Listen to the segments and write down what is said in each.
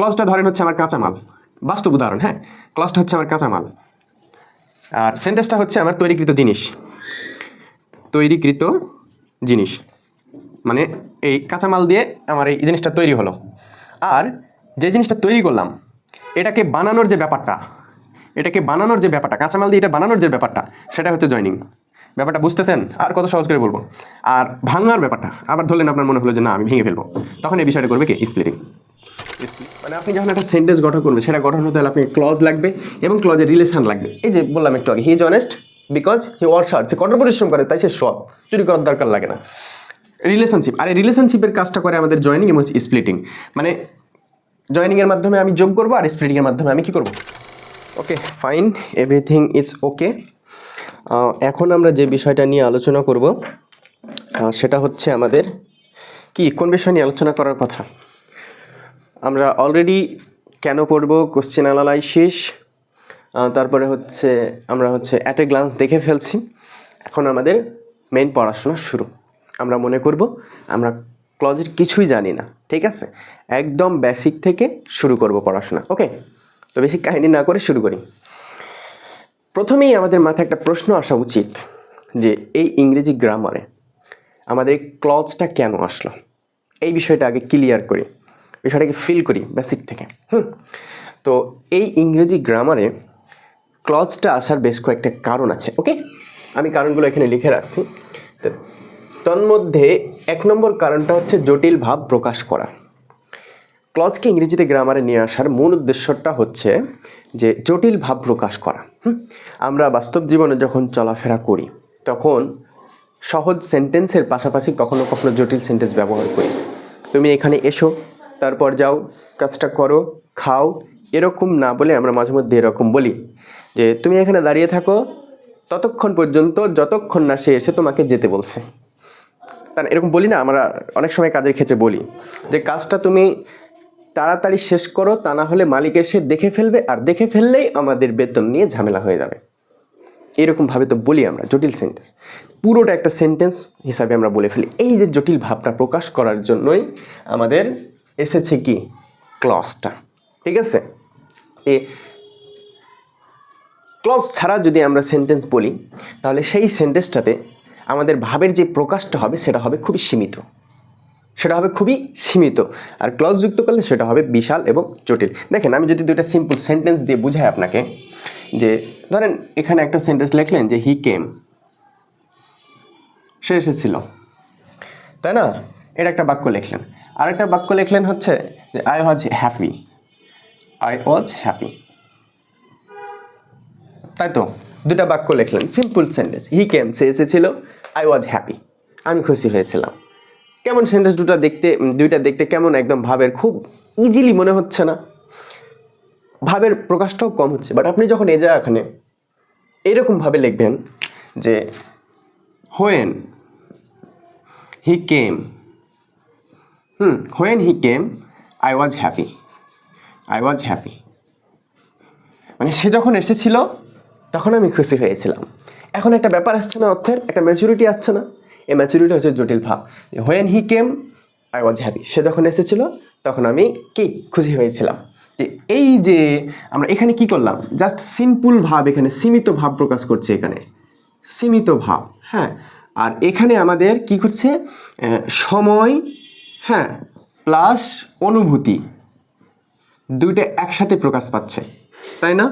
ক্লজটা ধরেন হচ্ছে আমার কাঁচামাল। বাস্তব উদাহরণ হ্যাঁ? ক্লজটা হচ্ছে আমার কাঁচামাল। আর সেন্টেন্সটা হচ্ছে আমার তৈরিকৃত জিনিস। তৈরিকৃত জিনিস। মানে এই কাঁচামাল দিয়ে আমার এই জিনিসটা তৈরি হলো। আর যে জিনিসটা তৈরি করলাম, এটাকে বানানোর যে ব্যাপারটা, এটাকে বানানোর যে ব্যাপারটা, কাঁচামাল দিয়ে এটা বানানোর যে ব্যাপারটা, সেটা হচ্ছে জয়নিং ব্যাপারটা বুঝতেছেন? আর কত সহজ করে বলব। আর ভাঙার ব্যাপারটা, আবার ধরলেন আপনার মনে হলো যে না, আমি ভেঙে ফেলব। তখন এই বিষয়টা করবে কি? স্প্লিটিং মানে আপনি যখন একটা সেন্টেন্স গঠন করবেন, সেটা গঠন হতে হলে আপনি ক্লজ লাগবে এবং ক্লজের রিলেশন লাগবে। এই যে বললাম একটু আগে he is honest because he works hard সে কঠোর পরিশ্রম করে, তাই সে সৎ, চুরি করার দরকার লাগে না। রিলেশনশিপ আর এই রিলেশনশিপের কাজটা করে আমাদের জয়নিং এবং স্প্লিটিং মানে জয়নিংয়ের মাধ্যমে আমি যোগ করব, আর স্প্লিটিংয়ের মাধ্যমে আমি কী করব? Okay fine everything is okay এখন আমরা যে বিষয়টা নিয়ে আলোচনা করব সেটা হচ্ছে আমাদের কি, কোন বিষয় নিয়ে আলোচনা করার কথা? আমরা অলরেডি কেন পড়ব? কোশ্চেন অ্যানালাইসিস তারপরে হচ্ছে আমরা হচ্ছে অ্যাট এ গ্লান্স দেখে ফেলছি। এখন আমাদের মেন পড়াশোনা শুরু। আমরা মনে করব, আমরা ক্লজের কিছুই জানি না, ঠিক আছে? একদম বেসিক থেকে শুরু করব পড়াশোনা ওকে তো বেসিক কাহিনী না করে শুরু করি। প্রথমেই আমাদের মাথায় একটা প্রশ্ন আসা উচিত যে এই ইংরেজি গ্রামারে আমাদের ক্লজটা কেন আসলো? এই বিষয়টা আগে ক্লিয়ার করি। বিষয়টাকে ফিল করি বেসিক থেকে। হুম? তো এই ইংরেজি গ্রামারে ক্লজটা আসার বেশ কয়েকটা কারণ আছে ওকে আমি কারণগুলো এখানে লিখে রাখছি। তন্মধ্যে এক নম্বর কারণটা হচ্ছে জটিল ভাব প্রকাশ করা। ক্লজকে ইংরেজিতে গ্রামারে নিয়ে আসার মূল উদ্দেশ্যটা হচ্ছে যে জটিল ভাব প্রকাশ করা? আমরা বাস্তব জীবনে যখন চলাফেরা করি, তখন সহজ সেন্টেন্সের পাশাপাশি কখনো কখনো জটিল সেন্টেন্স ব্যবহার করি। তুমি এখানে এসো তারপর যাও কাজটা করো খাও এরকম না বলে আমরা মাঝে মধ্যে এরকম বলি। যে তুমি এখানে দাঁড়িয়ে থাকো ততক্ষণ পর্যন্ত যতক্ষণ না সে এসে তোমাকে যেতে বলছে। তা না, এরকম বলি না আমরা অনেক সময় কাজের ক্ষেত্রে বলি। যে কাজটা তুমি তাড়াতাড়ি শেষ করো তা না হলে মালিক এসে দেখে ফেলবে আর দেখে ফেললেই আমাদের বেতন নিয়ে ঝামেলা হয়ে যাবে। এরকমভাবে তো বলি আমরা জটিল সেন্টেন্স পুরোটা একটা সেন্টেন্স হিসাবে আমরা বলে ফেলি। এই যে জটিল ভাবটা প্রকাশ করার জন্যই আমাদের এসেছে কি? ক্লসটা ঠিক আছে? এ, ক্লজ ছাড়া যদি আমরা সেন্টেন্স বলি, তাহলে সেই সেন্টেন্সটাতে আমাদের ভাবের যে প্রকাশটা হবে, সেটা হবে খুবই সীমিত। সেটা হবে খুবই সীমিত। আর ক্লজ যুক্ত করলে সেটা হবে বিশাল এবং জটিল। দেখেন, আমি যদি দুইটা সিম্পল সেন্টেন্স দিয়ে বুঝাই আপনাকে, যে ধরেন এখানে একটা সেন্টেন্স লিখলেন যে হি কেম সে এসেছিল। তাই না? এটা একটা বাক্য লিখলেন। আরেকটা বাক্য লিখলেন হচ্ছে যে I was happy I was happy তাই তো দুটা বাক্য লিখলেন সিম্পল সেন্টেন্স হি কেম সে এসেছিল আই ওয়াজ হ্যাপি আমি খুশি হয়েছিলাম। কেমন সেন্টেন্স দুটা দেখতে, দুইটা দেখতে কেমন একদম ভাবের খুব ইজিলি মনে হচ্ছে না। ভাবের প্রকাশটাও কম হচ্ছে বাট আপনি যখন এ যায় এখানে এরকমভাবে লিখবেন যে when he came hmm when he came I was happy I was happy মানে সে যখন এসেছিল, তখন আমি খুশি হয়েছিলাম। এখন একটা ব্যাপার আসছে না অর্থের, একটা ম্যাচুরিটি আসছে না। এই ম্যাচুরিটি হচ্ছে জটিল ভাব। When he came I was happy সে যখন এসেছিল, তখন আমি কি? খুশি হয়েছিলাম। এই যে আমরা এখানে কি করলাম? জাস্ট সিম্পল ভাব, এখানে সীমিত ভাব প্রকাশ করছে এখানে। সীমিত ভাব হ্যাঁ। আর এখানে আমাদের কি করছে? সময় হ্যাঁ প্লাস অনুভূতি। দুইটা একসাথে প্রকাশ পাচ্ছে, তাই না?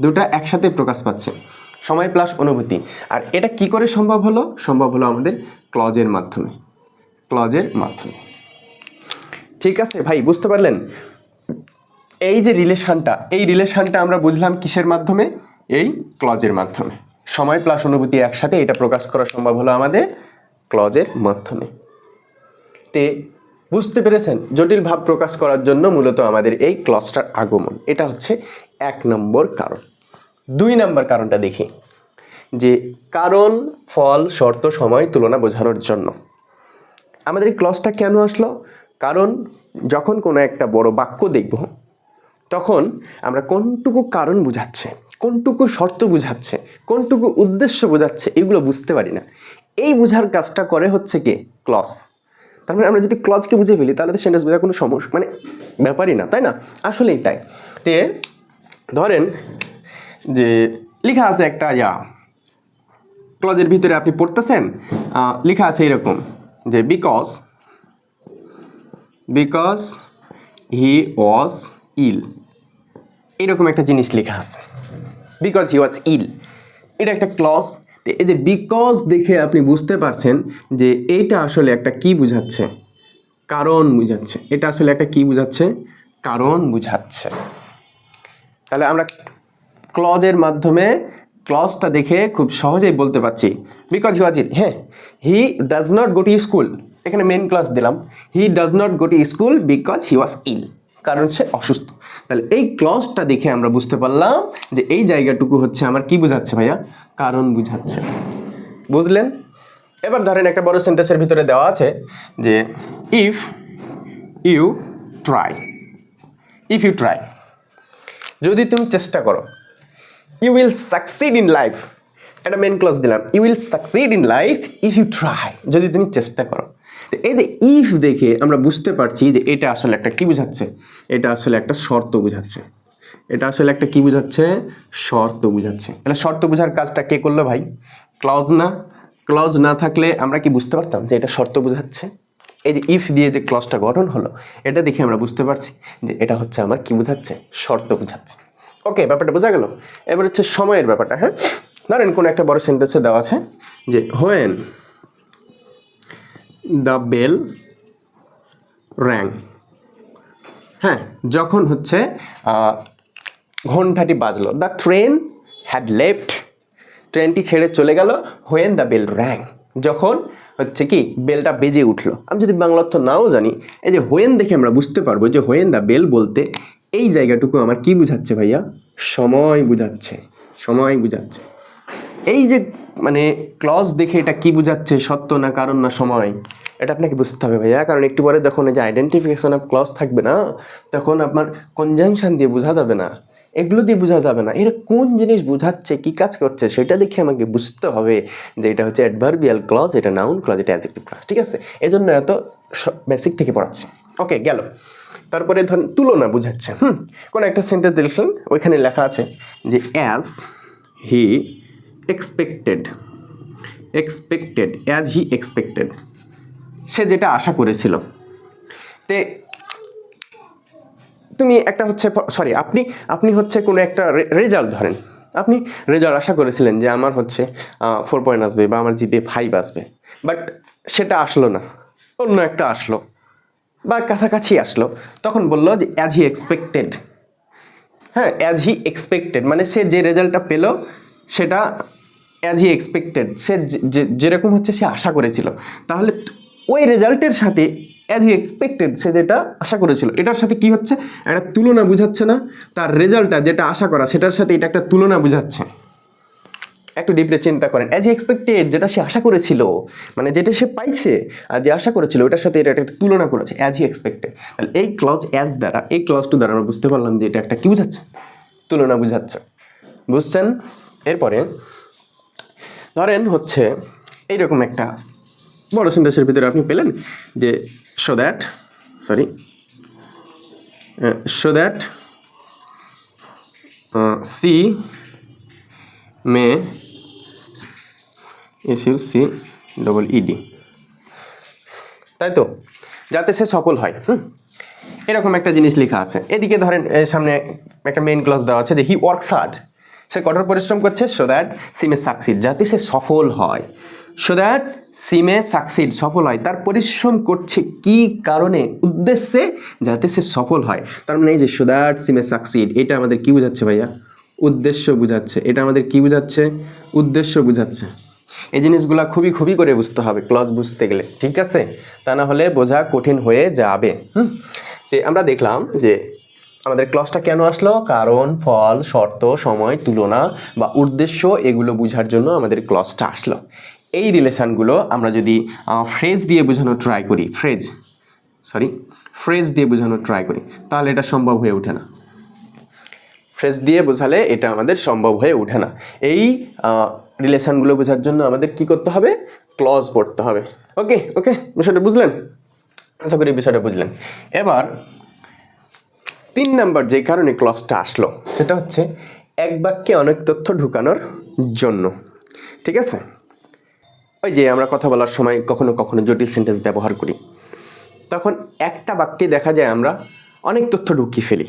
দুটা একসাথে প্রকাশ পাচ্ছে। সময় প্লাস অনুভূতি। আর এটা কি করে সম্ভব হলো? সম্ভব হলো আমাদের ক্লজের মাধ্যমে। ক্লজের মাধ্যমে। ঠিক আছে ভাই, বুঝতে পারলেন? এই যে রিলেশানটা এই রিলেশানটা আমরা বুঝলাম কিসের মাধ্যমে? এই ক্লজের মাধ্যমে। সময় প্লাস অনুভূতি একসাথে এটা প্রকাশ করা সম্ভব হলো আমাদের ক্লজের মাধ্যমে। তে বুঝতে পেরেছেন? জটিল ভাব প্রকাশ করার জন্য মূলত আমাদের এই ক্লসটার আগমন। এটা হচ্ছে এক নম্বর কারণ। দুই নম্বর কারণটা দেখি। যে কারণ, ফল, শর্ত, সময়, তুলনা বোঝানোর জন্য। আমাদের এই ক্লজটা কেন আসলো? কারণ যখন কোনো একটা বড় বাক্য দেখব, তখন আমরা কোনটুকু কারণ বোঝাচ্ছে, কোনটুকু শর্ত বোঝাচ্ছে, কোনটুকু উদ্দেশ্য বোঝাচ্ছে, এগুলো বুঝতে পারি না। এই বোঝার কাজটা করে হচ্ছে কি? ক্লস। তার মানে আমরা যদি ক্লজকে বুঝে ফেলি, তাহলে তো সেন্টেন্স বোঝার কোনো সমস্যা মানে ব্যাপারই না, তাই না? আসলেই তাই। তে ধরেন যে লেখা আছে একটা ইয়া, ক্লজের ভিতরে আপনি পড়তেছেন লেখা আছে এরকম যে বিকজ বিকজ হি ওয়াজ ইল এরকম একটা জিনিস লেখা আছে। বিকজ হি ওয়াজ ইল এটা একটা ক্লজ এই যে বিকজ দেখে আপনি বুঝতে পারছেন যে এইটা আসলে একটা কি বুঝাচ্ছে? কারণ বুঝাচ্ছে। এটা আসলে একটা কি বুঝাচ্ছে? কারণ বুঝাচ্ছে। তাহলে আমরা ক্লজের মাধ্যমে ক্লজটা দেখে খুব সহজেই বলতে পারছি। বিকজ হি ওয়াজ ইল হ্যাঁ he does not go to school এখানে মেন ক্লাস দিলাম। He does not go to school because he was ill কারণ সে অসুস্থ। তাহলে এই ক্লজটা দেখে আমরা বুঝতে পারলাম যে এই জায়গাটুকু হচ্ছে আমার কি বোঝাচ্ছে ভাইয়া? কারণ বুঝাচ্ছে। বুঝলেন? এবার ধরেন একটা বড় সেন্টেন্সের ভিতরে দেওয়া আছে যে if you try if you try যদি তুমি চেষ্টা করো you will succeed in life একটা মেন ক্লাস দিলাম you will succeed in life if you try যদি তুমি চেষ্টা করো। এই যে ইফ দেখে আমরা বুঝতে পারছি যে এটা আসলে একটা কি বোঝাচ্ছে? এটা আসলে একটা শর্ত বোঝাচ্ছে। এটা আসলে একটা কি বোঝাচ্ছে? শর্ত বোঝাচ্ছে। তাহলে শর্ত বোঝার কাজটা কে করল ভাই? ক্লজ না। ক্লজ না থাকলে আমরা কি বুঝতে পারতাম যে এটা শর্ত বোঝাচ্ছে? এই যে ইফ দিয়ে যে ক্লজটা গঠন হলো, এটা দেখে আমরা বুঝতে পারছি যে এটা হচ্ছে আমার কি বোঝাচ্ছে? শর্ত বোঝাচ্ছে। ওকে ব্যাপারটা বোঝা গেল? এবার হচ্ছে সময়ের ব্যাপারটা হ্যাঁ? ধরেন কোনো একটা বড় সেন্টেন্সে দেওয়া আছে যে হোয়েন দ্য বেল র্যাং হ্যাঁ যখন হচ্ছে আহ, ঘণ্টাটি বাজলো। দ্য ট্রেন হ্যাড লেফট ট্রেনটি ছেড়ে চলে গেল হোয়েন দ্য বেল র্যাং যখন হচ্ছে কি বেলটা বেজে উঠল। আমি যদি বাংলা অর্থ নাও জানি এই যে হোয়েন দেখে আমরা বুঝতে পারব যে হোয়েন দ্য বেল বলতে এই জায়গাটুকু আমার কি বুঝাচ্ছে ভাইয়া? সময় বুঝাচ্ছে সময় বুঝাচ্ছে। এই যে মানে ক্লজ দেখে এটা কি বুঝাচ্ছে সত্য না কারণ না সময়? এটা আপনাকে বুঝতে হবে ভাইয়া কারণ একটু পরে যখন এই যে আইডেন্টিফিকেশন অফ ক্লজ থাকবে না তখন আপনার কনজাংশন দিয়ে বোঝা যাবে না। এগুলো দিয়ে বোঝা যাবে না। এটা কোন জিনিস বোঝাচ্ছে, কি কাজ করছে, সেটা দেখে আমাকে বুঝতে হবে যে এটা হচ্ছে অ্যাডভার্বিয়াল ক্লজ এটা নাউন ক্লজ এটা অ্যাডজেক্টিভ ক্লজ ঠিক আছে? এজন্য এত বেসিক থেকে পড়াচ্ছে। ওকে গেল। তারপরে ধরুন, তুলনা বুঝাচ্ছে। হুম, কোনো একটা সেন্টেন্স দেখলেন, ওইখানে লেখা আছে যে as he expected expected as he expected সে যেটা আশা করেছিল। তে তুমি একটা হচ্ছে সরি আপনি আপনি হচ্ছে কোনো একটা রেজাল্ট ধরেন। আপনি রেজাল্ট আশা করেছিলেন যে আমার হচ্ছে ফোর পয়েন্ট আসবে বা আমার জিপে ফাইভ আসবে। বাট সেটা আসলো না। অন্য একটা আসলো। বা কাছাকাছি আসলো। তখন বলল যে অ্যাজ হি এক্সপেক্টেড হ্যাঁ অ্যাজ হি এক্সপেক্টেড মানে সে যে রেজাল্টটা পেল, সেটা অ্যাজ হি এক্সপেক্টেড সে যেরকম হচ্ছে সে আশা করেছিল। তাহলে ওই রেজাল্টের সাথে অ্যাজ হি এক্সপেক্টেড সে যেটা আশা করেছিল। এটার সাথে কি হচ্ছে? একটা তুলনা বুঝাচ্ছে না। তার রেজাল্টটা যেটা আশা করা, সেটার সাথে এটা একটা তুলনা বুঝাচ্ছে। একটু ডিপরে চিন্তা করেন। অ্যাজ এক্সপেক্টেড যেটা সে আশা করেছিল মানে যেটা সে পাইছে আর যে আশা করেছিল, ওটার সাথে এটা একটা তুলনা করেছে অ্যাজ হি এক্সপেক্টেড তাহলে এই ক্লজ অ্যাজ দ্বারা, এই ক্লজ টু দ্বারা আমরা বুঝতে পারলাম যে এটা একটা কি বুঝাচ্ছে? তুলনা বুঝাচ্ছে। বুঝছেন? এরপরে ধরেন হচ্ছে, এইরকম একটা বড় সেন্টেন্সের ভিতরে আপনি পেলেন যে show that sorry show that she may S U C double E D তাই তো? যাতে সে সফল হয়, হুম? এরকম একটা জিনিস লেখা আছে। এদিকে ধরেন সামনে একটা মেইন ক্লাস দেওয়া আছে যে হি ওয়ার্কস হার্ড সে কঠোর পরিশ্রম করছে সো দ্যাট সিমে সাকসিড যাতে সে সফল হয়। সো দ্যাট সিমে সাকসিড সফল হয়। তার পরিশ্রম করছে কি কারণে? উদ্দেশ্যে যাতে সে সফল হয়। তার মানে এই যে সো দ্যাট সিমে সাকসিড এটা আমাদের কি বোঝাচ্ছে ভাইয়া? উদ্দেশ্য বোঝাচ্ছে। এটা আমাদের কি বোঝাচ্ছে? উদ্দেশ্য বোঝাচ্ছে। এই জিনিসগুলো খুবই খুবই করে বুঝতে হবে ক্লজ বুঝতে গেলে। ঠিক আছে? তা না হলে বোঝা কঠিন হয়ে যাবে। হুম? তো আমরা দেখলাম যে আমাদের ক্লজটা কেন আসলো? কারণ, ফল, শর্ত, সময়, তুলনা বা উদ্দেশ্য এগুলো বোঝার জন্য আমাদের ক্লজটা আসলো। এই রিলেশানগুলো আমরা যদি ফ্রেজ দিয়ে বোঝানোর ট্রাই করি ফ্রেজ সরি ফ্রেজ দিয়ে বোঝানোর ট্রাই করি, তাহলে এটা সম্ভব হয়ে ওঠে না। ফ্রেজ দিয়ে বোঝালে এটা আমাদের সম্ভব হয়ে ওঠে না। এই রিলেশানগুলো বোঝার জন্য আমাদের কি করতে হবে? ক্লজ পড়তে হবে। ওকে ওকে বিষয়টা বুঝলেন? আশা করি বিষয়টা বুঝলেন। এবার, তিন নাম্বার যে কারণে ক্লসটা আসলো, সেটা হচ্ছে এক বাক্যে অনেক তথ্য ঢুকানোর জন্য। ঠিক আছে? ওই যে আমরা কথা বলার সময় কখনো কখনো জটিল সেন্টেন্স ব্যবহার করি। তখন একটা বাক্যে দেখা যায় আমরা অনেক তথ্য ঢুকিয়ে ফেলি।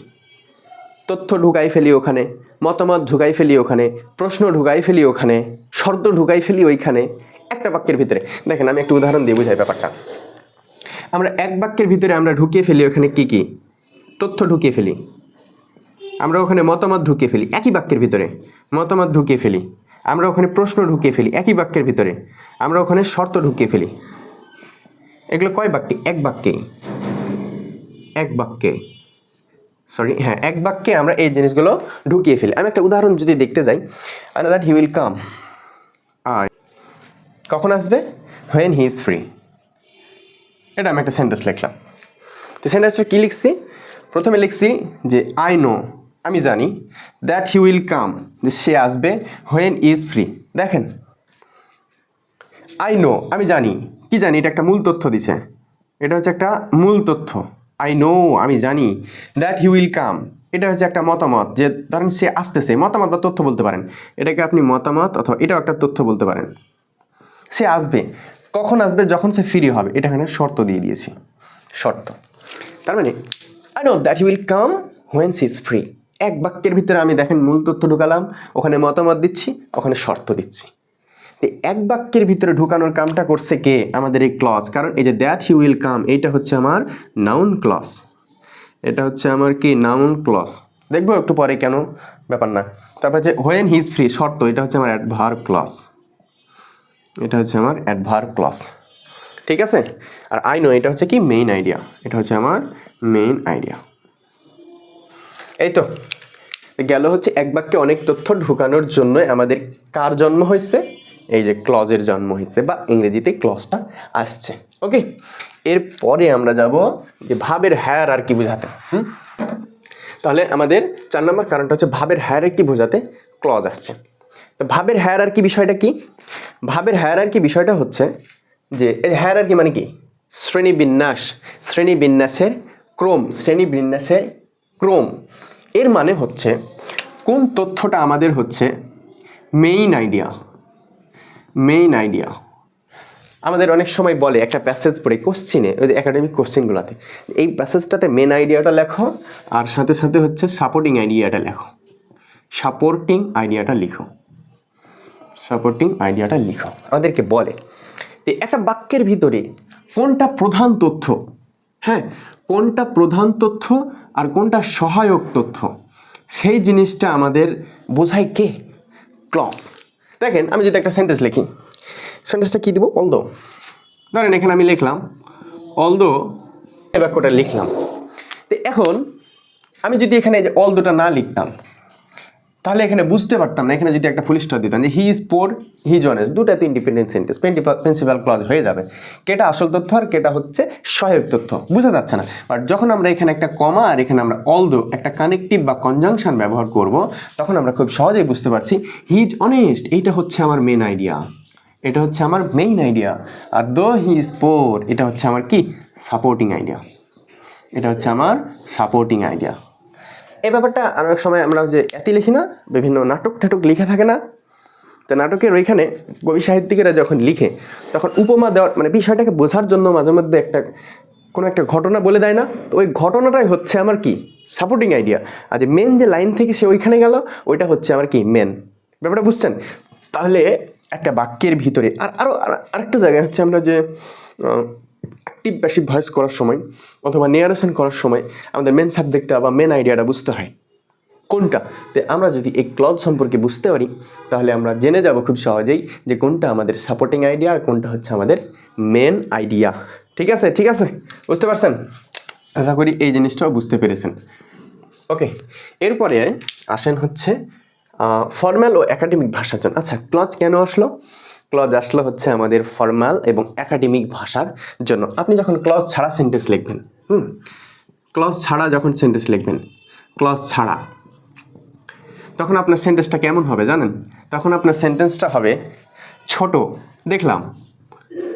তথ্য ঢুকাই ফেলি ওখানে, মতামত ঢুকাই ফেলি ওখানে, প্রশ্ন ঢুকাই ফেলি ওখানে, শর্ত ঢুকাই ফেলি ওইখানে, একটা বাক্যের ভিতরে। দেখেন, আমি একটু উদাহরণ দিয়ে বুঝাই ব্যাপারটা। আমরা এক বাক্যের ভিতরে আমরা ঢুকিয়ে ফেলি ওখানে কি কি? তথ্য ঢুকিয়ে ফেলি। আমরা ওখানে মতামত ঢুকিয়ে ফেলি, একই বাক্যের ভিতরে। মতামত ঢুকিয়ে ফেলি। আমরা ওখানে প্রশ্ন ঢুকিয়ে ফেলি, একই বাক্যের ভিতরে। আমরা ওখানে শর্ত ঢুকিয়ে ফেলি। এগুলো কয় বাক্যে? এক বাক্যে এক বাক্যে। সরি হ্যাঁ এক বাক্যে আমরা এই জিনিসগুলো ঢুকিয়ে ফেলি। আমি একটা উদাহরণ যদি দেখতে যাই দ্যাট হি উইল কাম আর কখন আসবে? হোয়েন হি ইজ ফ্রি এটা আমি একটা সেন্টেন্স লিখলাম। তো সেন্টেন্সটা কী লিখছি? প্রথমে লিখছি যে আই নো আমি জানি দ্যাট হি উইল কাম সে আসবে হোয়েন ইজ ফ্রি দেখেন। আই নো আমি জানি। কি জানি? এটা একটা মূল তথ্য দিছে। এটা হচ্ছে একটা মূল তথ্য। আই নো আমি জানি দ্যাট হি উইল কাম এটা হচ্ছে একটা মতামত যে ধরেন সে আসতেছে। মতামত বা তথ্য বলতে পারেন। এটাকে আপনি মতামত অথবা এটাও একটা তথ্য বলতে পারেন। সে আসবে। কখন আসবে? যখন সে ফ্রি হবে। এটা এখানে শর্ত দিয়ে দিয়েছি। শর্ত। তার মানে I know that he will come when she is free এক বাক্যের ভিতরে আমি দেখেন মূল তথ্য ঢুকালাম, ওখানে মতামত দিচ্ছি, ওখানে শর্ত দিচ্ছি। এক বাক্যের ভিতরে ঢুকানোর কামটা করছে কে? আমাদের এই ক্লজ কারণ এই যে দ্যাট হি উইল কাম এইটা হচ্ছে আমার নাউন ক্লজ এটা হচ্ছে আমার কি? নাউন ক্লজ দেখব একটু পরে কেন, ব্যাপার না। তারপর যে হোয়েন হিজ ফ্রি শর্ত, এটা হচ্ছে আমার অ্যাডভার ক্লস এটা হচ্ছে আমার অ্যাডভার ক্লস ঠিক আছে? আর আই নো এটা হচ্ছে কি? মেইন আইডিয়া এটা হচ্ছে আমার মেইন আইডিয়া এই তো। গেল হচ্ছে এক বাক্যে অনেক তথ্য ঢুকানোর জন্য আমাদের কার জন্ম হয়েছে? এই যে ক্লজের জন্ম হয়েছে, বা ইংরেজিতে ক্লজটা আসছে। ওকে? এরপরে আমরা যাব যে ভাবের হ্যার আর কি বোঝাতে। হুম? তাহলে আমাদের চার নম্বর কারণটা হচ্ছে ভাবের হ্যার আর কি বোঝাতে ক্লজ আসছে। তো ভাবের হ্যার আর কি বিষয়টা কি? ভাবের হ্যার আর কি বিষয়টা হচ্ছে যে হ্যার আর কি মানে কি? শ্রেণি বিন্যাস শ্রেণি বিন্যাসের ক্রম। শ্রেণি বিন্যাসের ক্রম। এর মানে হচ্ছে, কোন তথ্যটা আমাদের হচ্ছে মেইন আইডিয়া মেইন আইডিয়া আমাদের অনেক সময় বলে একটা প্যাসেজ পড়ে কোশ্চিনে ওই যে একাডেমিক কোশ্চিনগুলোতে এই প্যাসেজটাতে মেন আইডিয়াটা লেখো, আর সাথে সাথে হচ্ছে সাপোর্টিং আইডিয়াটা লেখো। সাপোর্টিং আইডিয়াটা লিখো। সাপোর্টিং আইডিয়াটা লিখো। আমাদেরকে বলে যে একটা বাক্যের ভিতরে কোনটা প্রধান তথ্য হ্যাঁ কোনটা প্রধান তথ্য আর কোনটা সহায়ক তথ্য? সেই জিনিসটা আমাদের বোঝায় কে? ক্লস। দেখেন, আমি যদি একটা সেন্টেন্স লিখি। সেন্টেন্সটা কী দেবো? অলদো ধরেন, এখানে আমি লিখলাম অলদো এ বাক্যটা লিখলাম। তো এখন, আমি যদি এখানে যে অলদোটা না লিখতাম তাহলে এখানে বুঝতে পারতাম না, এখানে যদি একটা ফুল স্টপ দিতাম যে হি ইজ পোর হি জনেস দুটাতে ইন্ডিপেন্ডেন্ট সেন্টেন্স প্রিন্সিপাল ক্লজ হয়ে যাবে। কেটা আসল তথ্য আর কেটা হচ্ছে সহায়ক তথ্য, বোঝা যাচ্ছে না। বাট যখন আমরা এখানে একটা কমা আর এখানে আমরা অলদো একটা কানেকটিভ বা কনজাংশন ব্যবহার করব, তখন আমরা খুব সহজেই বুঝতে পারছি হি ইজ অনেস্ট এইটা হচ্ছে আমার মেন আইডিয়া এটা হচ্ছে আমার মেইন আইডিয়া আর দো হি ইজ পোর এটা হচ্ছে আমার কি? সাপোর্টিং আইডিয়া এটা হচ্ছে আমার সাপোর্টিং আইডিয়া এই ব্যাপারটা অনেক সময় আমরা যে এতি লিখি না, বিভিন্ন নাটক টাটক লিখে থাকে না। তো নাটকের ওইখানে কবি সাহিত্যিকেরা যখন লিখে, তখন উপমা দেওয়ার মানে বিষয়টাকে বোঝার জন্য মাঝে মধ্যে একটা, কোনো একটা ঘটনা বলে দেয় না। তো ওই ঘটনাটাই হচ্ছে আমার কি সাপোর্টিং আইডিয়া আর যে মেন যে লাইন থেকে সে ওইখানে গেল, ওইটা হচ্ছে আমার কি মেন ব্যাপারটা বুঝছেন? তাহলে একটা বাক্যের ভিতরে, আর আরও আর- আরেকটা জায়গায় হচ্ছে আমরা যে অ্যাক্টিভ প্যাসিভ ভয়েস করার সময় অথবা নেয়ারেশন করার সময় আমাদের মেন সাবজেক্টটা বা মেন আইডিয়াটা বুঝতে হয়। কোনটা? তো আমরা যদি এই ক্লজ সম্পর্কে বুঝতে পারি, তাহলে আমরা জেনে যাব খুব সহজেই যে কোনটা আমাদের সাপোর্টিং আইডিয়া আর কোনটা হচ্ছে আমাদের মেন আইডিয়া ঠিক আছে? ঠিক আছে? বুঝতে পারছেন? আশা করি এই জিনিসটাও বুঝতে পেরেছেন। ওকে, এরপরে আসেন হচ্ছে ফর্মাল ও একাডেমিক ভাষার জন্য। আচ্ছা ক্লজ কেন আসলো? ক্লজ আসলো হচ্ছে আমাদের ফর্মাল এবং একাডেমিক ভাষার জন্য। আপনি যখন ক্লজ ছাড়া সেন্টেন্স লিখবেন, হুম? ক্লজ ছাড়া যখন সেন্টেন্স লিখবেন ক্লজ ছাড়া, তখন আপনার সেন্টেন্সটা কেমন হবে জানেন? তখন আপনার সেন্টেন্সটা হবে ছোট, দেখলাম,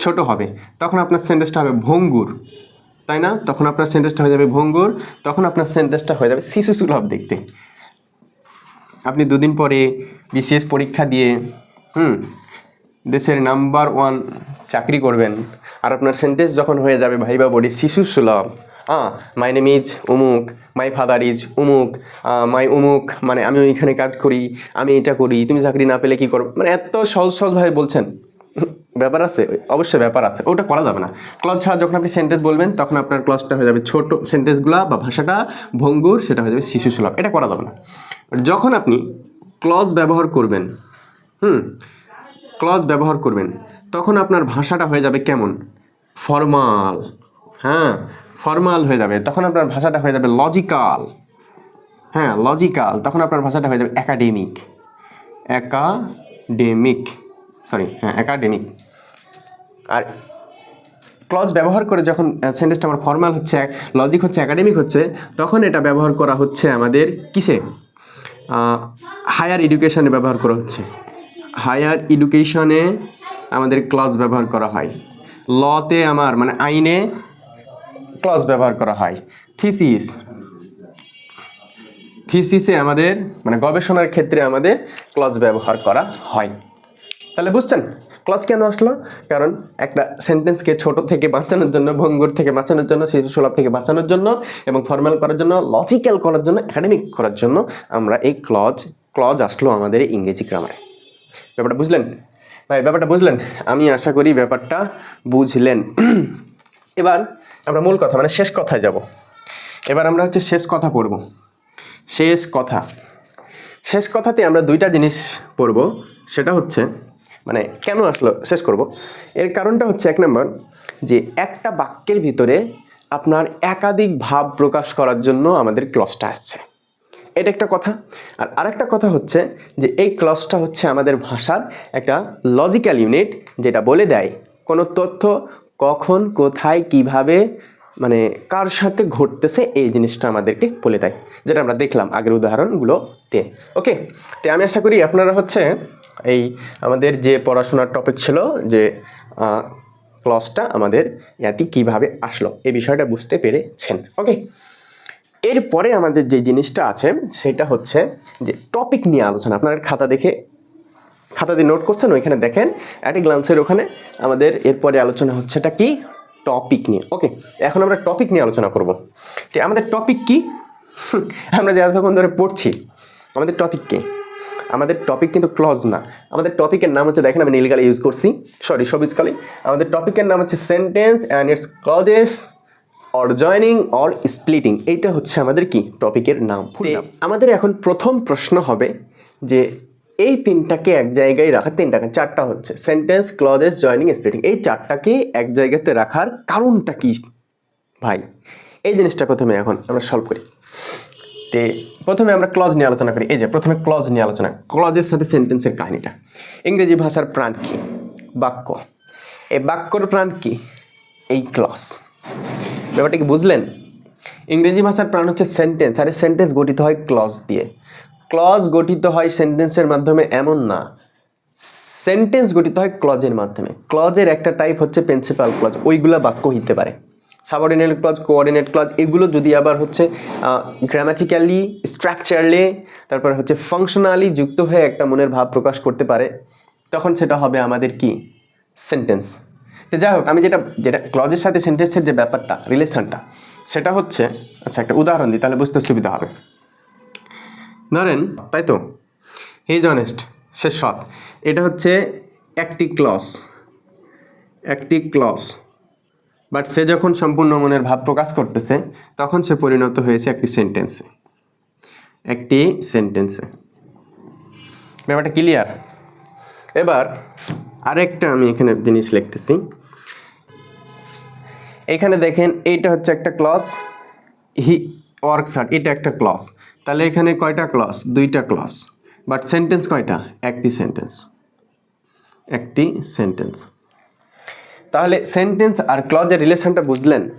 ছোট হবে। তখন আপনার সেন্টেন্সটা হবে ভঙ্গুর, তাই না? তখন আপনার সেন্টেন্সটা হয়ে যাবে ভঙ্গুর, তখন আপনার সেন্টেন্সটা হয়ে যাবে শিশু সুলভ দেখতে। আপনি দুদিন পরে বিশেষ পরীক্ষা দিয়ে, হুম? দেশের নাম্বার ওয়ান চাকরি করবেন। আর আপনার সেন্টেন্স যখন হয়ে যাবে, ভাইবা বডি, শিশু সুলভ। হ্যাঁ মাই নেম ইজ উমুক মাই ফাদার ইজ উমুক মাই উমুক মানে আমি ওইখানে কাজ করি, আমি এটা করি, তুমি চাকরি না পেলে কি করো মানে এত সহজ সহজভাবে বলছেন। ব্যাপার আছে, অবশ্যই ব্যাপার আছে, ওটা করা যাবে না। ক্লজ ছাড়া যখন আপনি সেন্টেন্স বলবেন, তখন আপনার ক্লজটা হয়ে যাবে ছোট সেন্টেন্সগুলো বা ভাষাটা ভঙ্গুর, সেটা হয়ে যাবে শিশু সুলভ, এটা করা যাবে না। যখন আপনি ক্লজ ব্যবহার করবেন, হুম ক্লজ ব্যবহার করবেন, তখন আপনার ভাষাটা হয়ে যাবে কেমন? ফর্মাল হ্যাঁ? ফর্মাল হয়ে যাবে, তখন আপনার ভাষাটা হয়ে যাবে লজিক্যাল হ্যাঁ? লজিক্যাল, তখন আপনার ভাষাটা হয়ে যাবে একাডেমিক। একাডেমিক, সরি হ্যাঁ একাডেমিক। আর ক্লজ ব্যবহার করে যখন সেন্টেন্সটা আমার ফর্মাল হচ্ছে, লজিক হচ্ছে, একাডেমিক হচ্ছে, তখন এটা ব্যবহার করা হচ্ছে আমাদের কিসে? হায়ার এডুকেশনে ব্যবহার করা হচ্ছে। হায়ার এডুকেশনে আমাদের ক্লজ ব্যবহার করা হয়। লতে আমার মানে আইনে ক্লজ ব্যবহার করা হয়। থিসিস। থিসিসে আমাদের মানে গবেষণার ক্ষেত্রে আমাদের ক্লজ ব্যবহার করা হয়। তাহলে বুঝছেন? ক্লজ কেন আসলো? কারণ একটা সেন্টেন্সকে ছোট থেকে বাঁচানোর জন্য, ভঙ্গুর থেকে বাঁচানোর জন্য শিশু সুলভ থেকে বাঁচানোর জন্য এবং ফর্মাল করার জন্য, লজিক্যাল করার জন্য একাডেমিক করার জন্য আমরা এই ক্লজ ক্লজ আসলো আমাদের ইংরেজি গ্রামারে ব্যাপারটা বুঝলেন? ভাই, ব্যাপারটা বুঝলেন? আমি আশা করি ব্যাপারটা বুঝলেন। এবার আমরা মূল কথা মানে শেষ কথায় যাব। এবার আমরা হচ্ছে শেষ কথা পড়ব। শেষ কথা। শেষ কথাতে আমরা দুইটা জিনিস পড়ব। সেটা হচ্ছে মানে কেন আসলো? শেষ করব। এর কারণটা হচ্ছে এক নম্বর, যে একটা বাক্যের ভিতরে আপনার একাধিক ভাব প্রকাশ করার জন্য আমাদের ক্লসটা আসছে। এটা একটা কথা। আর আরেকটা কথা হচ্ছে যে এই ক্লসটা হচ্ছে আমাদের ভাষার একটা লজিক্যাল ইউনিট যেটা বলে দেয় কোনো তথ্য কখন, কোথায়, কীভাবে মানে কার সাথে ঘটতেছে এই জিনিসটা আমাদেরকে বলে দেয়, যেটা আমরা দেখলাম আগের উদাহরণগুলোতে। ওকে তো আমি আশা করি আপনারা হচ্ছে এই আমাদের যে পড়াশোনার টপিক ছিল যে ক্লসটা আমাদের ইয়াটি কীভাবে আসলো, এই বিষয়টা বুঝতে পেরেছেন। ওকে এরপরে আমাদের যে জিনিসটা আছে, সেটা হচ্ছে যে টপিক নিয়ে আলোচনা। আপনার খাতা দেখে, খাতা দিয়ে নোট করছেন, ওইখানে দেখেন অ্যাট এ গ্লান্সের ওখানে আমাদের এরপরে আলোচনা হচ্ছে এটা কি? টপিক নিয়ে। ওকে এখন আমরা টপিক নিয়ে আলোচনা করব। তো আমাদের টপিক কি? আমরা যে এতক্ষণ ধরে পড়ছি, আমাদের টপিক কি? আমাদের টপিক কিন্তু ক্লজ না। আমাদের টপিকের নাম হচ্ছে, দেখেন আমি নীলকালে ইউজ করছি। সরি সবুজ কালে। আমাদের টপিকের নাম হচ্ছে sentence and its clauses or joining or splitting এইটা হচ্ছে আমাদের কি? টপিকের নাম। আমাদের এখন প্রথম প্রশ্ন হবে যে এই তিনটাকে এক জায়গায় রাখা তিনটাকে চারটা হচ্ছে। সেন্টেন্স ক্লজেস জয়নিং স্প্লিটিং এই চারটাকে এক জায়গাতে রাখার কারণটা কি ভাই? এই জিনিসটা প্রথমে এখন আমরা সলভ করি। তে প্রথমে আমরা ক্লজ নিয়ে আলোচনা করি। এই যে প্রথমে ক্লজ নিয়ে আলোচনা। ক্লজের সাথে সেন্টেন্সের কাহিনীটা। ইংরেজি ভাষার প্রাণ কি? বাক্য। এই বাক্যর প্রাণ কি? এই ক্লজ ব্যাপারটা কি বুঝলেন? ইংরেজি ভাষার প্রাণ হচ্ছে সেন্টেন্স আর সেন্টেন্স গঠিত হয় ক্লজ দিয়ে। ক্লজ গঠিত হয় সেন্টেন্সের মাধ্যমে এমন না। সেন্টেন্স গঠিত হয় ক্লজের মাধ্যমে। ক্লজের একটা টাইপ হচ্ছে প্রিন্সিপাল ক্লজ ওইগুলা বাক্য হইতে পারে। সাবঅর্ডিনেট ক্লজ কোঅর্ডিনেট ক্লজ এগুলো যদি আবার হচ্ছে গ্রামাটিক্যালি স্ট্রাকচারলি তারপর হচ্ছে ফাংশনালি যুক্ত হয়ে একটা মনের ভাব প্রকাশ করতে পারে, তখন সেটা হবে আমাদের কি? সেন্টেন্স তো যাই হোক, আমি যেটা যেটা ক্লজের সাথে সেন্টেন্সের যে ব্যাপারটা রিলেশনটা সেটা হচ্ছে আচ্ছা একটা উদাহরণ দিই, তাহলে বুঝতে সুবিধা হবে। ধরেন, তাই তো? হি ইজ অনেস্ট সে সৎ এটা হচ্ছে একটি ক্লস একটি ক্লস বাট সে যখন সম্পূর্ণ মনের ভাব প্রকাশ করতেছে, তখন সে পরিণত হয়েছে একটি সেন্টেন্সে একটি সেন্টেন্সে ব্যাপারটা ক্লিয়ার এবার আরেকটা আমি এখানে জিনিস লিখতেছি। এখানে দেখেন, এইটা হচ্ছে একটা ক্লস, হি ওয়ার্কস হার্ড এটা একটা ক্লস। তাহলে এখানে কয়টা ক্লস? দুইটা ক্লস। বাট সেন্টেন্স কয়টা? একটি সেন্টেন্স। একটি সেন্টেন্স। তাহলে সেন্টেন্স আর ক্লজের রিলেশনটা বুঝলেন?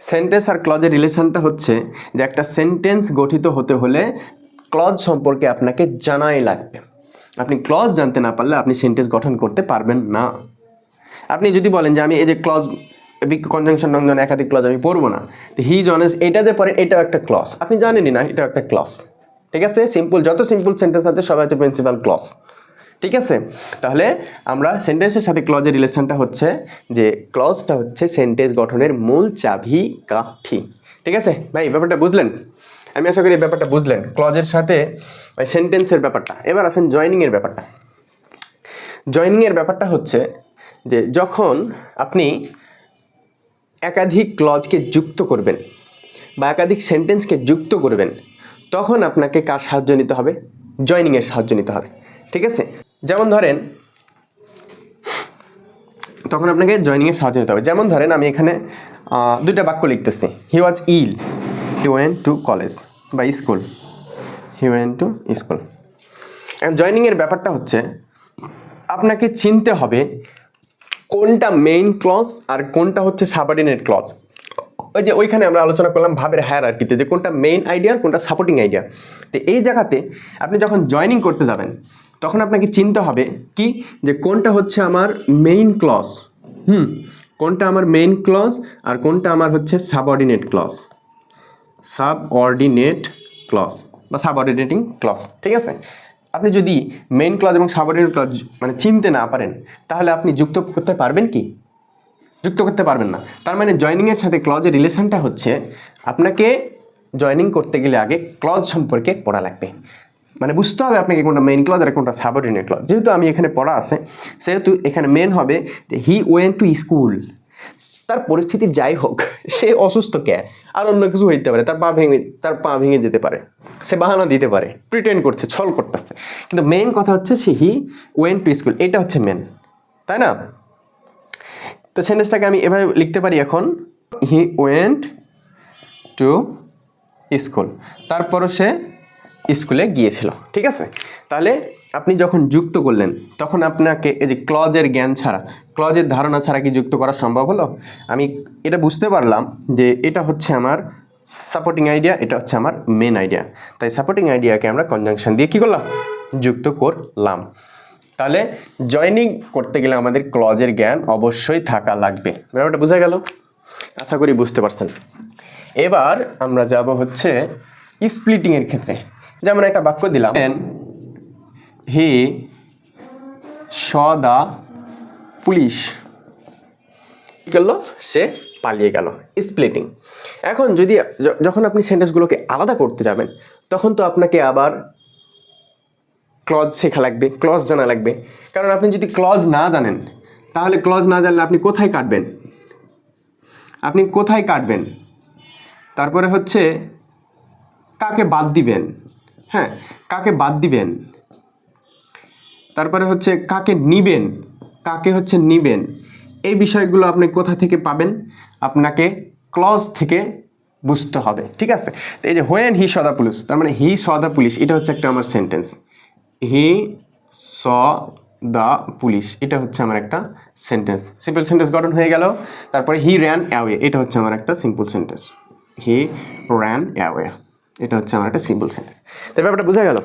সেন্টেন্স আর ক্লজের রিলেশনটা হচ্ছে যে একটা সেন্টেন্স গঠিত হতে হলে ক্লজ সম্পর্কে আপনাকে জানাই লাগবে। আপনি ক্লজ জানতে না পারলে আপনি সেন্টেন্স গঠন করতে পারবেন না। আপনি যদি বলেন যে আমি এই যে ক্লজ কনজাংশন টংজন একাধিক ক্লজ আমি পড়ব না, তো হি জনেস এটা যে পরে এটাও একটা ক্লস আপনি জানেনই না, এটাও একটা ক্লস ঠিক আছে? সিম্পল যত সিম্পল সেন্টেন্স আছে সবাই হচ্ছে প্রিন্সিপাল ক্লস ঠিক আছে? তাহলে আমরা সেন্টেন্সের সাথে ক্লজের রিলেশনটা হচ্ছে যে ক্লজটা হচ্ছে সেন্টেন্স গঠনের মূল চাবি কাঠি। ঠিক আছে? ভাই, ব্যাপারটা বুঝলেন? আমি আশা করি এই ব্যাপারটা বুঝলেন। ক্লজের সাথে সেন্টেন্সের ব্যাপারটা। এবার আসেন জয়নিংয়ের ব্যাপারটা। জয়নিংয়ের ব্যাপারটা হচ্ছে যে, যখন আপনি একাধিক ক্লজকে যুক্ত করবেন বা একাধিক সেন্টেন্সকে যুক্ত করবেন, তখন আপনাকে কার সাহায্য নিতে হবে? জয়নিংয়ের সাহায্য নিতে হবে। ঠিক আছে? যেমন ধরেন, তখন আপনাকে জয়নিংয়ের সাহায্য নিতে হবে। যেমন ধরেন, আমি এখানে দুইটা বাক্য লিখতেছি। He was ill he went to college বা school he went to school জয়নিংয়ের ব্যাপারটা হচ্ছে, আপনাকে চিনতে হবে কোনটা মেইন ক্লজ আর কোনটা হচ্ছে সাবঅর্ডিনেট ক্লজ ওই যে ওইখানে আমরা আলোচনা করলাম ভাবের হায়ার আর যে কোনটা মেইন আইডিয়া আর কোনটা সাপোর্টিং আইডিয়া তো এই জায়গাতে আপনি যখন জয়নিং করতে যাবেন, তখন আপনাকে চিনতে হবে কি? যে কোনটা হচ্ছে আমার মেইন ক্লজ হুম, কোনটা আমার মেইন ক্লজ আর কোনটা আমার হচ্ছে সাবঅর্ডিনেট ক্লজ সাবঅর্ডিনেট ক্লজ বা সাবঅর্ডিনেটিং ক্লজ ঠিক আছে? আপনি যদি মেইন ক্লজ এবং সাবঅর্ডিনেট ক্লজ মানে চিনতে না পারেন, তাহলে আপনি যুক্ত করতে পারবেন কি? যুক্ত করতে পারবেন না। তার মানে জয়নিংয়ের সাথে ক্লজের রিলেশনটা হচ্ছে আপনাকে জয়নিং করতে গেলে আগে ক্লজ সম্পর্কে পড়া লাগবে। মানে বুঝতে হবে আপনাকে কোনটা মেইন ক্লজ আর কোনটা সাবঅর্ডিনেট ক্লজ যেহেতু আমি এখানে পড়া আছে, সেহেতু এখানে মেন হবে যে হি ওয়েন টু স্কুল তার পরিস্থিতি যাই হোক, সে অসুস্থ কে? আর অন্য কিছু হইতে পারে, তার পা ভেঙে, তার পা ভেঙে যেতে পারে, সে বাহানা দিতে পারে প্রিটেন্ড করছে, ছল করতেছে। কিন্তু মেন কথা হচ্ছে সে হি ওয়েন টু স্কুল এটা হচ্ছে মেন তাই না? তো সেন্টেন্সটাকে আমি এভাবে লিখতে পারি এখন হি ওয়েন্ট টু স্কুল তারপরও সে স্কুলে গিয়েছিল, ঠিক আছে? তাহলে আপনি যখন যুক্ত করলেন, তখন আপনাকে এই যে ক্লজের জ্ঞান ছাড়া ক্লজের ধারণা ছাড়া কি যুক্ত করা সম্ভব হলো? আমি এটা বুঝতে পারলাম যে এটা হচ্ছে আমার সাপোর্টিং আইডিয়া এটা হচ্ছে আমার মেন আইডিয়া তাই সাপোর্টিং আইডিয়াকে আমরা কনজাংশন দিয়ে কী করলাম? যুক্ত করলাম। তাহলে জয়নিং করতে গেলে আমাদের ক্লজের জ্ঞান অবশ্যই থাকা লাগবে। ব্যাপারটা বোঝা গেল? আশা করি বুঝতে পারছেন। এবার আমরা যাব হচ্ছে স্প্লিটিংয়ের ক্ষেত্রে। যেমন একটা বাক্য দিলাম। হি স দা পুলিশ গেল সে পালিয়ে গেল। স্প্লিটিং এখন যদি যখন আপনি সেন্টেন্সগুলোকে আলাদা করতে যাবেন, তখন তো আপনাকে আবার ক্লজ শেখা লাগবে ক্লজ জানা লাগবে। কারণ আপনি যদি ক্লজ না জানেন, তাহলে ক্লজ না জানলে আপনি কোথায় কাটবেন? আপনি কোথায় কাটবেন? তারপরে হচ্ছে কাকে বাদ দিবেন? হ্যাঁ কাকে বাদ দিবেন? তারপরে হচ্ছে কাকে নিবেন? কাকে হচ্ছে নিবেন? এই বিষয়গুলো আপনি কোথা থেকে পাবেন? আপনাকে ক্লজ থেকে বুঝতে হবে, ঠিক আছে? তো এই যে হোয়েন হি সদা পুলিশ তার মানে হি সদা পুলিশ এটা হচ্ছে একটা আমার sentence he saw the police এটা হচ্ছে আমার একটা সেন্টেন্স সিম্পল সেন্টেন্স গঠন হয়ে গেল, তারপরে হি র্যান অ্যাওয়ে এটা হচ্ছে আমার একটা simple sentence he ran away এটা হচ্ছে আমার একটা সিম্পল সেন্টেন্স তো ব্যাপারটা বোঝা গেল।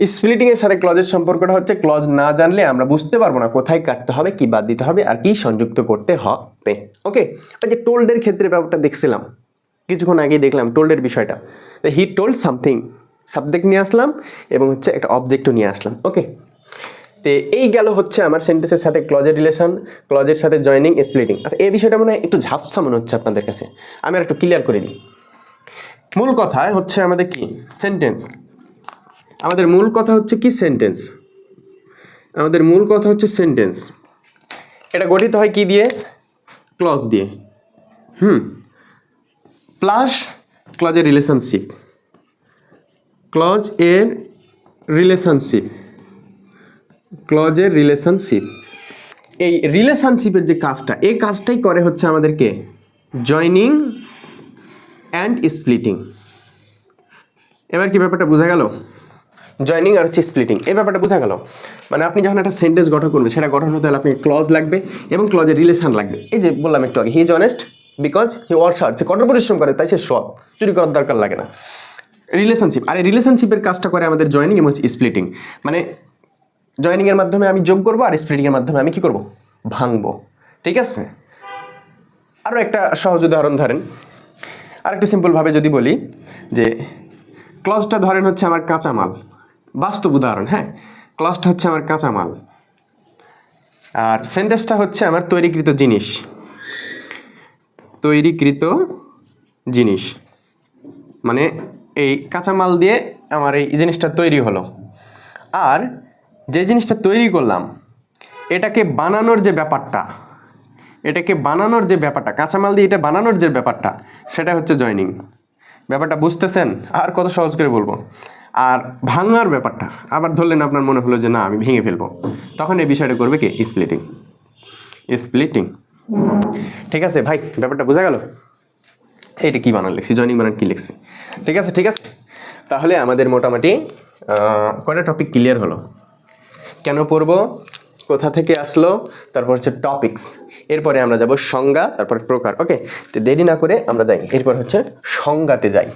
স্প্লিটিংয়ের সাথে ক্লজের সম্পর্কটা হচ্ছে ক্লজ না জানলে আমরা বুঝতে পারব না কোথায় কাটতে হবে, কি বাদ দিতে হবে, আর কি সংযুক্ত করতে হবে। ওকে ওই যে টোল্ডের ক্ষেত্রে ব্যাপারটা দেখছিলাম। কিছুক্ষণ আগেই দেখলাম টোল্ডের বিষয়টা। হি টোল্ড সামথিং সাবজেক্ট নিয়ে আসলাম এবং হচ্ছে একটা অবজেক্টও নিয়ে আসলাম। ওকে তো এই গেল হচ্ছে আমার সেন্টেন্সের সাথে ক্লজের রিলেশন ক্লজের সাথে জয়নিং স্প্লিটিং আচ্ছা এই বিষয়টা মনে হয় একটু ঝাপসা মনে হচ্ছে আপনাদের কাছে। আমি আর একটু ক্লিয়ার করে দিই। মূল কথায় হচ্ছে আমাদের কি? সেন্টেন্স আমাদের মূল কথা হচ্ছে কি সেন্টেন্স আমাদের মূল কথা হচ্ছে সেন্টেন্স এটা গঠিত হয় কি দিয়ে? ক্লজ দিয়ে। হুম। প্লাস ক্লজের রিলেশনশিপ ক্লজ এর রিলেশনশিপ ক্লজের রিলেশনশিপ এই রিলেশনশিপের যে কাজটা, এই কাজটাই করে হচ্ছে আমাদেরকে জয়নিং অ্যান্ড স্প্লিটিং এবার কি ব্যাপারটা বোঝা গেল? জয়নিং আর হচ্ছে স্প্লিটিং এই ব্যাপারটা বোঝা গেল? মানে আপনি যখন একটা সেন্টেন্স গঠন করবেন, সেটা গঠন হতে হলে আপনি ক্লজ লাগবে এবং ক্লজের রিলেশন লাগবে। এই যে বললাম একটু আগে he is honest because he works hard সে কঠোর পরিশ্রম করে, তাই সে সৎ। চুরি করার দরকার লাগে না। রিলেশনশিপ আর এই রিলেশনশিপের কাজটা করে আমাদের জয়নিং এবং স্প্লিটিং মানে জয়নিংয়ের মাধ্যমে আমি যোগ করব আর স্প্লিটিংয়ের মাধ্যমে আমি কি করব? ভাঙবো। ঠিক আছে? আরও একটা সহজ উদাহরণ ধরেন। আর একটু সিম্পলভাবে যদি বলি যে ক্লজটা ধরেন হচ্ছে আমার কাঁচামাল। বাস্তব উদাহরণ হ্যাঁ? ক্লজটা হচ্ছে আমার কাঁচামাল। আর সেন্টেন্সটা হচ্ছে আমার তৈরিকৃত জিনিস। তৈরিকৃত জিনিস। মানে এই কাঁচামাল দিয়ে আমার এই জিনিসটা তৈরি হলো। আর যে জিনিসটা তৈরি করলাম, এটাকে বানানোর যে ব্যাপারটা এটাকে বানানোর যে ব্যাপারটা, কাঁচামাল দিয়ে এটা বানানোর যে ব্যাপারটা, সেটা হচ্ছে জয়নিং ব্যাপারটা বুঝতেছেন? আর কত সহজ করে বলব। আর ভাঙার ব্যাপারটা, আবার ধরলেন আপনার মনে হলো যে না, আমি ভেঙে ফেলব। তখন এই বিষয়টা করবে কি? স্প্লিটিং স্প্লিটিং ঠিক আছে, ভাই, ব্যাপারটা বোঝা গেল? এইটা কি বানান লিখছি? জয়নিং বানান কি লিখছি? ঠিক আছে ঠিক আছে। তাহলে আমাদের মোটামুটি কয়টা টপিক ক্লিয়ার হলো? কেন পড়ব? কোথা থেকে আসলো? তারপর হচ্ছে টপিকস এরপরে আমরা যাব সংজ্ঞা, তারপর প্রকার। ওকে তো দেরি না করে আমরা যাই। এরপর হচ্ছে সংজ্ঞাতে যাই।